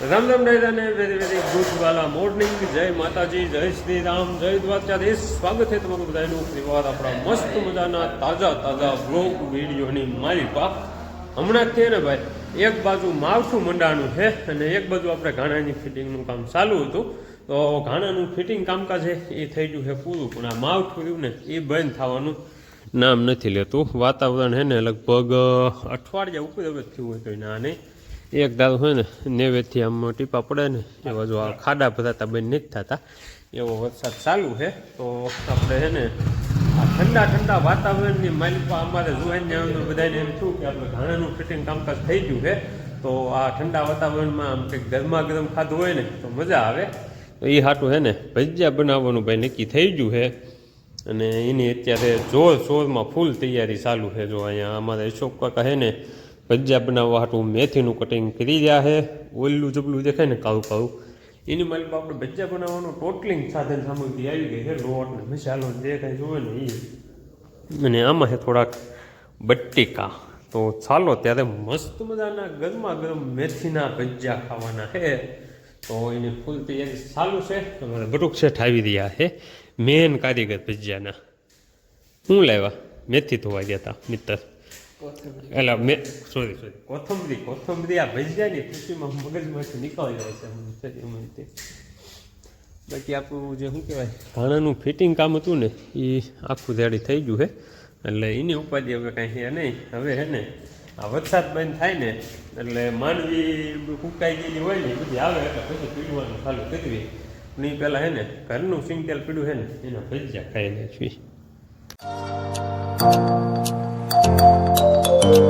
રામ રામ દાદાને very very good વાલા morning જય માતાજી, જય શ્રી રામ, જય દ્વારકાધીશ. સ્વાગત છે તમારું બધાનું. પરિવાર આપણા મસ્ત મજાના, તાજા તાજા બ્લોગ વિડીયોની માલિકા હમણાં છે ને ભાઈ, એક બાજુ માવઠું મંડાણું છે અને એક બાજુ આપણે ઘાણાની ફિટિંગનું કામ ચાલુ હતું. તો ઘાણાનું ફિટિંગ કામકાજ છે, એ થઈ ગયું છે પૂરું. પણ આ માવઠું રહ્યું ને, એ બંધ થવાનું નામ નથી લેતું. વાતાવરણ છે ને, લગભગ અઠવાડિયા ઉપર હવે થયું હોય તો ના નહીં. એક દારૂ હોય ને નેવેથી આમ ટીપા પડે ને એવા જો આ ખાડા ભરાતા બંધ નથી થતા એવો વરસાદ ચાલુ છે, તો આપણે છે ને, આ ઠંડા ઠંડા વાતાવરણની માલિકા અમારે આવ્યું બધાને એમ થયું કે આપણે ઘાણાનું ફિટિંગ કામકાજ થઈ ગયું છે, તો આ ઠંડા વાતાવરણમાં આમ કંઈક ગરમા ગરમ ખાધું હોય ને, તો મજા આવે. તો એ હાટું છે ને, ભજીયા બનાવવાનું ભાઈ નક્કી થઈ ગયું છે. અને એની અત્યારે જોર શોરમાં ફૂલ તૈયારી ચાલુ છે, જો અહીંયા અમારા અશોક કાકા ને ભજીયા બનાવવા હાટું મેથીનું કટિંગ કરી રહ્યા છે. ઓયલું જબલું દેખાય ને કાળું કાળું. એની માલિક આપણે ભજીયા બનાવવાનું ટોટલિંગ સાધન સામગ્રી આવી ગઈ છે. લોટ ને મસાલો જે કાંઈ જોવે ને એ અને આમાં છે થોડાક બટ્ટીકા. તો ચાલો ત્યારે મસ્ત મજાના ગરમા ગરમ મેથીના ભજીયા ખાવાના છે. તો એની ફૂલ તૈયારી ચાલુ છે. અમારા બટુક શેઠ આવી રહ્યા છે. મેન કારીગર ભજીયાના. શું લાવ્યા? મેથી ધોવા ગયા હતા મિત્ર એટલે મે સોરી સોરી. કોથમરી કોથમરી આ ભજીયાની ખુશીમાં મગજમાંથી નીકળી જાય છે રીતે બાકી આપણું જે શું કહેવાય ઘાણાનું ફિટિંગ કામ હતું ને એ આખું રેડી થઈ ગયું છે એટલે એની ઉપાધિ હવે કાંઈ છે નહીં. હવે હે ને આ વરસાદ બંધ થાય ને એટલે માંડવી ફૂંકાઈ ગયેલી હોય ને એ બધી આવે એટલે પછી પીડવાનું ચાલુ કરવી પણ એ પહેલાં હે ને ઘરનું સિંગતેલ પીડું છે ને એના ભજીયા ખાઈ લે છીએ બધાને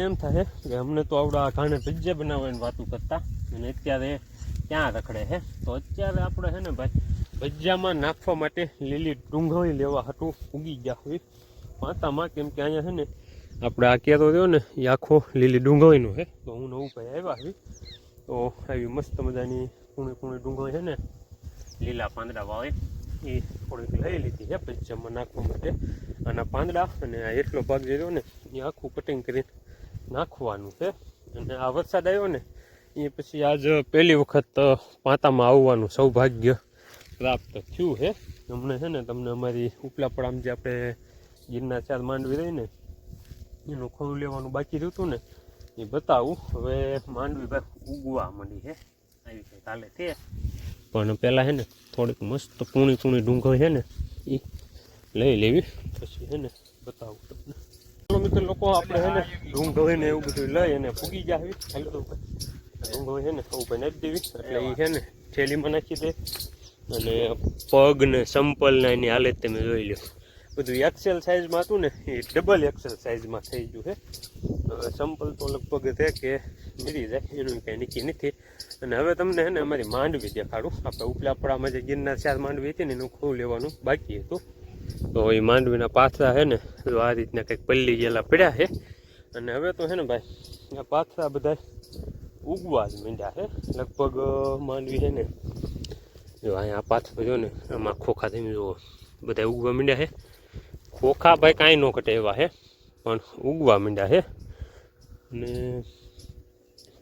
એમ થાય કે અમને તો આવડા ઘાણે ભજીયા બનાવવાની વાતું કરતા. અને અત્યારે ક્યાં રખડે છે તો અત્યારે આપણે છે ને ભાઈ, ભજીયામાં નાખવા માટે લીલી ડુંગળી લેવા હતું. ઉગી ગયા હોય. માતામાં કેમ કે અહીંયા છે ને આપણે આ કેરો રહ્યો ને એ આખો લીલી ડુંગળીનો છે તો હું નવું ભાઈ આવ્યા આવી તો આવી મસ્ત મજાની કુણી કુણી ડુંગળી છે ને, લીલા પાંદડા વાવે. એ થોડીક લઈ લીધી છે પંચમમાં નાખવા માટે. આના પાંદડા અને આ એટલો ભાગ જે રહ્યો ને એ આખું કટિંગ કરીને નાખવાનું છે. અને આ વરસાદ આવ્યો ને એ પછી આજ પહેલી વખત પાતામાં આવવાનું સૌભાગ્ય પ્રાપ્ત થયું છે હમણાં છે ને, તમને અમારી ઉપલાપડામાં જે આપણે ગીરના ચાર માંડવી રહી ને એનું ખોળું લેવાનું બાકી રહ્યું હતું ને, એ બતાવું. હવે માંડવી ભાઈ ઉગવા માંડી છે આવી કંઈક હાલે છે. પણ પહેલાં છે ને, થોડીક મસ્ત કૂણી કૂણી ડુંગળી છે ને એ લઈ લેવી. પછી છે ને, બતાવું તમને. ચાલો મિત્ર, લોકો, આપણે છે ને, ડુંગળી ને એવું બધું લઈ અને ફૂગી જાય હાલ, તો ડુંગળી છે ને ઉપર નાખી દેવી. એટલે એ છે ને, થેલીમાં નાખી દે. અને પગ ને સંપલ ને એની હાલત તમે જોઈ લો બધું એક્સેલ સાઇઝમાં હતું ને, એ ડબલ એક્સેલ સાઇઝમાં થઈ ગયું છે. સંપલ તો લગભગ છે કે મળી જાય, એનું કંઈ નક્કી નથી. અને હવે તમને ને અમારી માંડવી દેખાડું. આપણે ઉપલાપડામાં જે ગિરનાર ચાર માંડવી હતી ને, એનું ખોવું લેવાનું બાકી હતું. તો એ માંડવીના પાથરા છે ને, તો આ રીતના કંઈક પલ્લી ગયેલા પડ્યા છે. અને હવે તો છે ને ભાઈ, આ પાથરા બધા ઉગવા જ માંડ્યા છે. લગભગ માંડવી છે ને, જો અહીંયા પાથરો જો ને, આમાં ખોખા થઈને જુઓ બધા ઉગવા માંડ્યા છે. ખોખા ભાઈ કાંઈ ન ઘટે એવા હે, પણ ઉગવા માંડ્યા હે. અને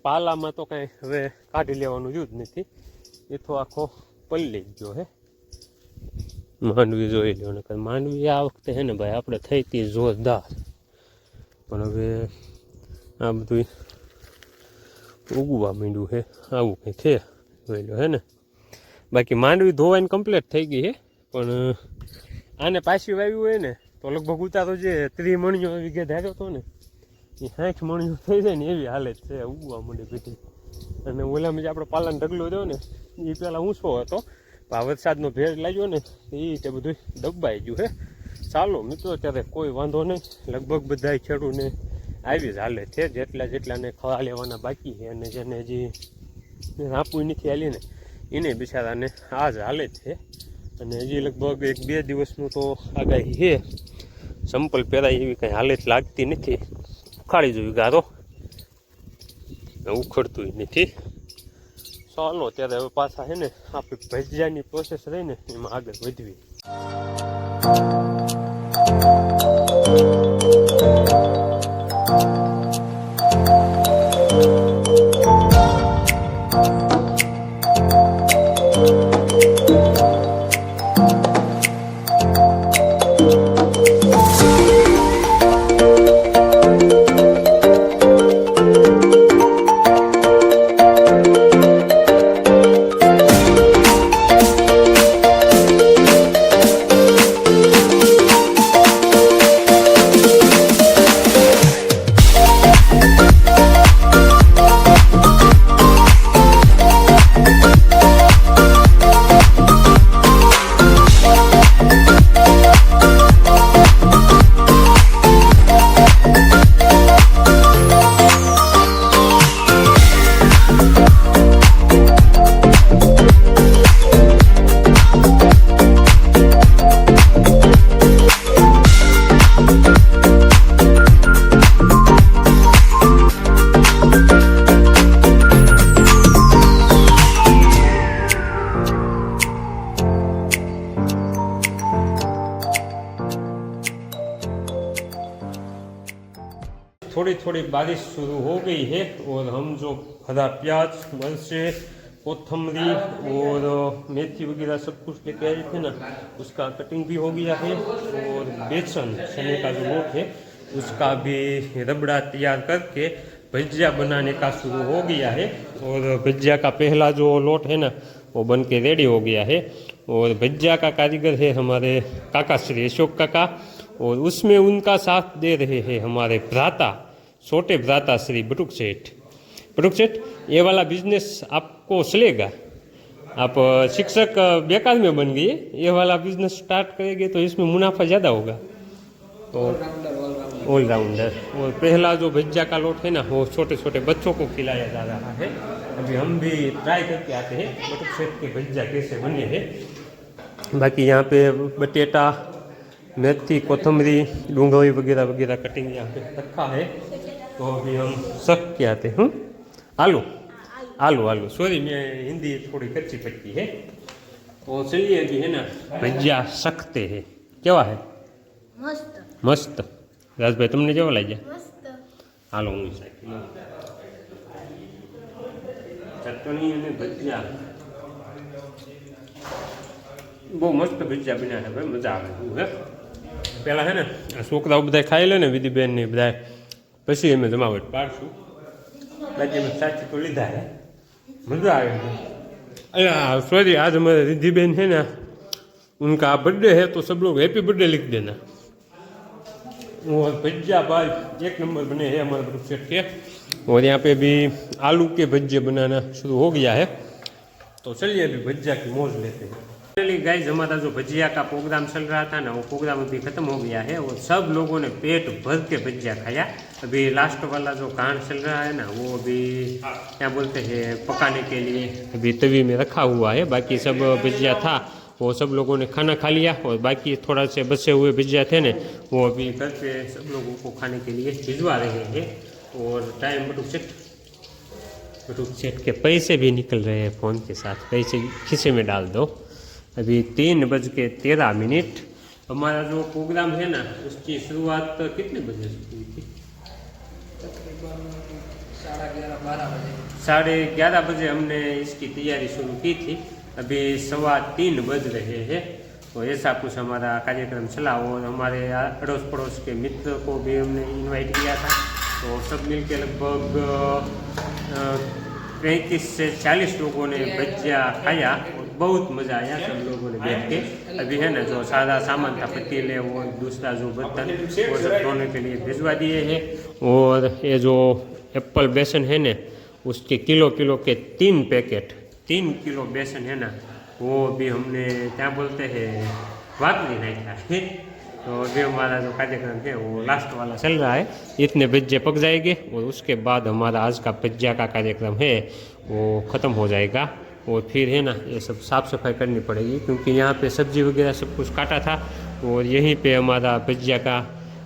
પાલામાં તો કાંઈ હવે કાઢી લેવાનું જ નથી. એ તો આખો પલ્લી ગયો હે. માંડવી જોઈ લો ને માંડવી આ વખતે છે ને ભાઈ, આપણે થઈ હતી જોરદાર. પણ હવે આ બધું ઉગવા માંડ્યું હે, આવું કંઈ છે, જોઈ લો હે ને. બાકી માંડવી ધોવાઈને કમ્પ્લીટ થઈ ગઈ હે, પણ આને પાછી વાવ્યું હોય ને તો લગભગ ઉતારો જે ત્રી મણિયો વીઘે ધાર્યો હતો ને, એ સાઠ મણિયો થઈ જાય ને એવી હાલત છે ઉગવા માંડી બધી અને ઓલામાં જે આપણો પાલન ઢગલો રહ્યો ને એ પહેલાં ઊંચો હતો આ વરસાદનો ભેળ લાગ્યો ને એ રીતે બધું દબાઈ ગયું હે. ચાલો મિત્રો ત્યારે કોઈ વાંધો નહીં, લગભગ બધા ખેડૂને આવી જ હાલે છે, જેટલા જેટલાને ખવા લેવાના બાકી છે, અને જેને હજી આપવું નથી હાલી ને એને બિચારાને આ જ હાલે છે. અને હજી લગભગ એક બે દિવસનું તો આગાહી છે. સંપલ પહેરાય એવી કંઈ હાલત લાગતી નથી. ઉખાડી જોયું ગારો. ઉખડતું નથી. ચાલો ત્યારે હવે પાછા છે ને, આપણે ભજીયાની પ્રોસેસ રહીને એમાં આગળ વધવી थोड़ी थोड़ी बारिश शुरू हो गई है और हम जो हरा प्याज मरचे कोथमरी और मेथी वगैरह सब कुछ लेके आए थे ना, उसका कटिंग भी हो गया है और बेसन, चने का जो लोट है, उसका भी रबड़ा तैयार करके भजिया बनाने का शुरू हो गया है और भजिया का पहला जो लोट है ना, वो बन के रेडी हो गया है और भजिया का कारीगर है हमारे काका श्री अशोक काका। और उसमें उनका साथ दे रहे हैं हमारे भ्राता, छोटे भ्राता श्री बटुक सेठ। बटुक सेठ, ये वाला बिज़नेस आपको चलेगा आप शिक्षक बेकार में बन गए, ये वाला बिज़नेस स्टार्ट करेंगे तो इसमें मुनाफा ज़्यादा होगा। तो ऑलराउंडर और पहला जो भज्जा का लोट है ना, वो छोटे छोटे बच्चों को खिलाया जा रहा है। अभी हम भी ट्राई करके आते हैं, बटुक सेठ के भज्जा कैसे बने हैं। बाकी यहाँ पे बटेटा मेथी कोथमरी डूंगरी वगैरह वगैरह कटिंग यहाँ पे रखा है तो अभी हम सक के आते हैं हम्म? आलू आलू आलू सॉरी मैं हिंदी थोड़ी कच्ची पक्की है तो चलिए अभी है ना भजिया सकते हैं કેવા હે મસ્ત મસ્ત રાજભાઈ તમને કેવા લાગ્યા મસ્ત હાલો હું સાહેબ ચટણી અને ભજીયા બહુ મસ્ત ભજીયા બન્યા છે ભાઈ મજા આવે એવું હે પહેલાં છે ને આ છોકરાઓ બધા ખાઈ લે ને વિધિબેન ને બધા પછી અમે જમાવટ પાડશું બાકી અમે સાચી તો લીધા હે મજા આવે છે અરે સોરી आज हमारे रिद्धि है ना उनका बर्थडे है तो सब लोग हैप्पी बर्थडे लिख देना और भजिया भाई एक नंबर बने हैं हमारे ग्रुप सेट के और यहाँ पे भी आलू के भजिए बनाना शुरू हो गया है तो चलिए अभी भजिया की मौज लेते हैं फाइनली गाइस हमारा जो भजिया का प्रोग्राम चल रहा था ना वो प्रोग्राम अभी खत्म हो गया है और सब लोगों ने पेट भर के भजिया खाया अभी लास्ट वाला जो कांड चल रहा है ना वो अभी क्या बोलते हैं पकाने के लिए अभी तवी में रखा हुआ है बाकी सब भजिया था वो सब लोगों ने खाना खा लिया और बाकी थोड़ा से बचे हुए भजिया थे ने वो अभी घर पे सब लोगों को खाने के लिए भिजवा रहे हैं और time by two set by two set के पैसे भी निकल रहे हैं फ़ोन के साथ पैसे खिसे में डाल दो अभी तीन बज के तेरह मिनट। हमारा जो प्रोग्राम है ना, उसकी शुरुआत कितने बजे से हुई थी? साढ़े ग्यारह बजे हमने इसकी तैयारी शुरू की थी। अभी सवा तीन बज रहे हैं। तो ऐसा कुछ हमारा कार्यक्रम चला और हमारे अड़ोस पड़ोस के मित्र को भी हमने इनवाइट किया था। तो सब मिलके लगभग पैंतीस से चालीस लोगों ने भजिया खाया। बहुत मज़ा आया सब लोगों ने बैठ के। अभी है ना, जो सारा सामान था, पतीले, वो दूसरा जो बर्तन, वो सब धोने के लिए भिजवा दिए हैं। और ये जो एप्पल बेसन है ना, उसके किलो किलो के तीन पैकेट, तीन किलो बेसन है ना, वो भी हमने, क्या बोलते हैं वापरी नहीं था। तो अभी हमारा जो कार्यक्रम है, वो लास्ट वाला चल रहा है। इतने भज्जे पक जाएँगे, और उसके बाद हमारा आज का भज्जा का कार्यक्रम है, वो ख़त्म हो जाएगा। और फिर है ना, ये सब साफ़ सफ़ाई करनी पड़ेगी, क्योंकि यहाँ पे सब्ज़ी वगैरह सब कुछ काटा था और यहीं पे हमारा भजिया का,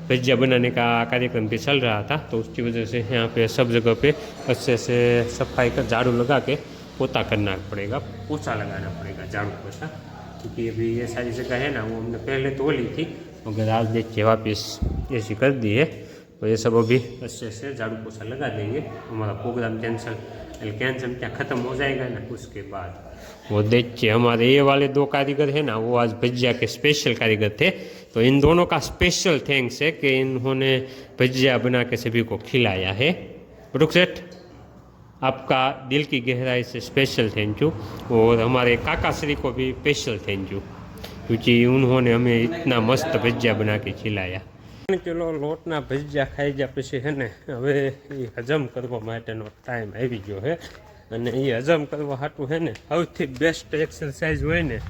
भजिया बनाने का कार्यक्रम भी चल रहा था तो उसकी वजह से यहाँ पे सब जगह पे अच्छे से सफ़ाई कर झाड़ू लगा के पोता करना पड़ेगा, पोछा लगाना पड़ेगा झाड़ू पोछा, क्योंकि अभी ये सारी जगह है ना, वो हमने पहले तो ली थी, मगर आज देखिए वापस ऐसी कर दी है तो ये सब अभी अच्छे से झाड़ू पोछा लगा देंगे, हमारा प्रोग्राम कैंसिल कैंसिल क्या ख़त्म हो जाएगा ना उसके बाद वो देखिए हमारे ये वाले दो कारीगर है ना वो आज भजिया के स्पेशल कारीगर थे तो इन दोनों का स्पेशल थैंक्स है कि इन्होंने भजिया बना के सभी को खिलाया है रुक सेठ आपका दिल की गहराई से स्पेशल थैंक यू और हमारे काका श्री को भी स्पेशल थैंक यू क्योंकि उन्होंने हमें इतना मस्त भजिया बना के खिलाया ત્રણ કિલો લોટના ભજીયા ખાઈ ગયા પછી હે ને, હવે એ હજમ કરવા માટેનો ટાઈમ આવી ગયો છે. અને એ હજમ કરવા હાટું છે ને, સૌથી બેસ્ટ એક્સરસાઇઝ હોય ને,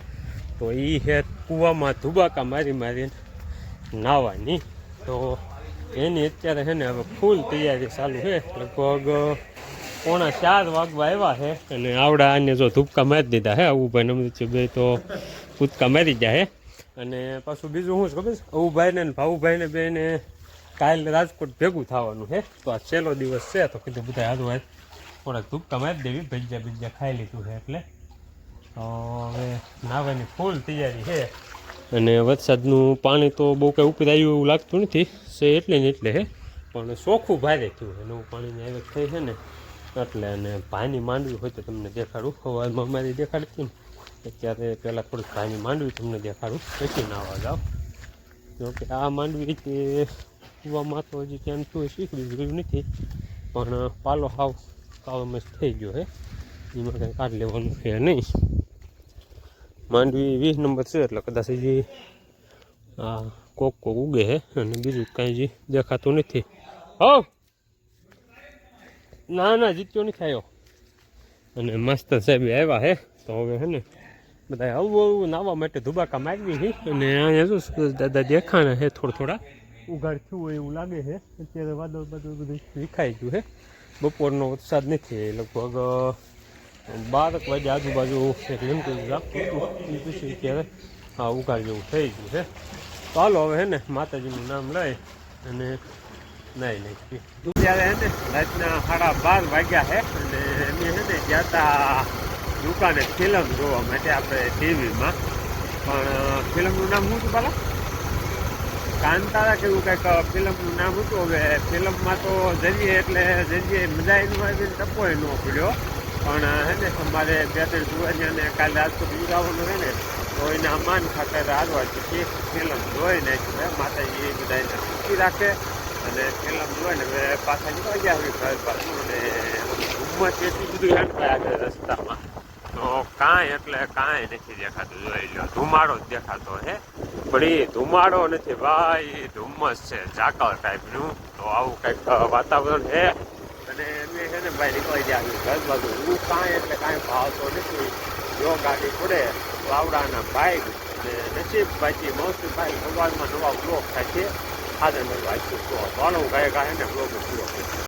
તો એ હે કૂવામાં ધુબાકા મારી મારીને નાહવાની. તો એની અત્યારે છે ને, હવે ફૂલ તૈયારી ચાલુ છે. લગભગ પોણા ચાર વાગવા આવ્યા છે. અને આવડા આને જો ધૂપકા મારી દીધા હે આવું ભાઈ નમૃત્ય બે તો કૂદકા મારી જાય અને પાછું બીજું શું છે ખબર છે? અવુભાઈને ને બેને કાલે રાજકોટ ભેગું થવાનું છે તો આ છેલ્લો દિવસ છે, તો કીધું બધા હાથ હાથ થોડાક ધૂપકા મારી દેવી, ભજીયા ભજીયા ખાઈ લીધું છે એટલે. હવે નાવાની ફૂલ તૈયારી છે અને વરસાદનું પાણી તો બહુ કંઈ ઉપર આવ્યું એવું લાગતું નથી. છે એટલે ને એટલે હે. પણ ચોખ્ખું ભારે થયું નવું પાણીની આવક થઈ છે ને. એટલે અને ભાઈની માંડવી હોય તો તમને દેખાડું. સવારમાં અમારી દેખાડતી ને. અત્યારે પહેલાં થોડીક ભાઈની માંડવી તમને દેખાડું. પછી નાવા જાઓ. જોકે આ માંડવી તે કૂવામાં તો હજી ત્યાં શું શીખવી ગયું નથી. પણ પાલો હાવ કાવામાં થઈ ગયો છે એમાં કંઈ કાઢ લેવાનું છે નહીં. માંડવી વીસ નંબર છે એટલે કદાચ હજી આ કોક કોક ઉગે છે અને બીજું કાંઈ હજી દેખાતું નથી. હો ના ના, જીત્યો નથી આવ્યો. અને માસ્તર સાહેબ આવ્યા હે. તો હવે હે ને બધા આવું આવું નાવા માટે ધુબાકા મારવી છે અને અહીંયા શું દાદા દેખાણા છે થોડા થોડા. ઉઘાડ થયું હોય એવું લાગે છે અત્યારે વાદળ બાદળ બધું વિખાઈ ગયું છે બપોરનો વરસાદ નથી લગભગ બારક વાગે આજુબાજુ એક લીમતું રાખતું હતું પછી અત્યારે હા ઉઘાડ જેવું થઈ ગયું છે તો હાલો હવે હે ને માતાજીનું નામ લઈ અને નહીં નહીં ત્યારે હે ને રાતના સાડા બાર વાગ્યા છે અને એમ હે ને ગયા હતા દુકાને ફિલ્મ જોવા માટે આપણે ટીવીમાં પણ ફિલ્મનું નામ શું હતું બાલા? કાંતારા કેવું કંઈક ફિલ્મનું નામ હતું. હવે ફિલ્મમાં તો જઈએ એટલે જઈએ, મજા એનું આવી ટપો ન પડ્યો. પણ હે ને, અમારે બે ત્રણ અને કાલે રાજકોટ ઉગાવવાનું છે ને, તો એના માન ખાતર હારવા છે ફિલ્મ જોઈ નાખ્યું છે. માતાજી એ બધા એને સુખી રાખે અને ફિલ્મ જોઈ ને હવે પાછા નીકળી ગયા હોય ઘર પાછું અને ધુમ્મસ એટલી બધું હેઠ આગળ રસ્તામાં. તો કાંઈ એટલે કાંઈ નથી દેખાતું. જોઈ લો ધુમાડો જ દેખાતો હે. પણ એ ધુમાડો નથી ભાઈ ધુમ્મસ છે, ઝાકળ ટાઈપનું તો આવું કંઈક વાતાવરણ છે. અને મેં છે ને ભાઈ નીકળી ગયા ઘર બાજુ હું કાંઈ એટલે કાંઈ ભાવતો નથી. જો ગાડી પડે, વાવડાના બાઈક અને નસીબ બાકી મોસ્ટ ભાઈ સવારમાં નવા બ્લોક થાય છે. આજે નવું વાંચ્યું તો હાલો ગાય ગાય ને બ્લોક પૂરો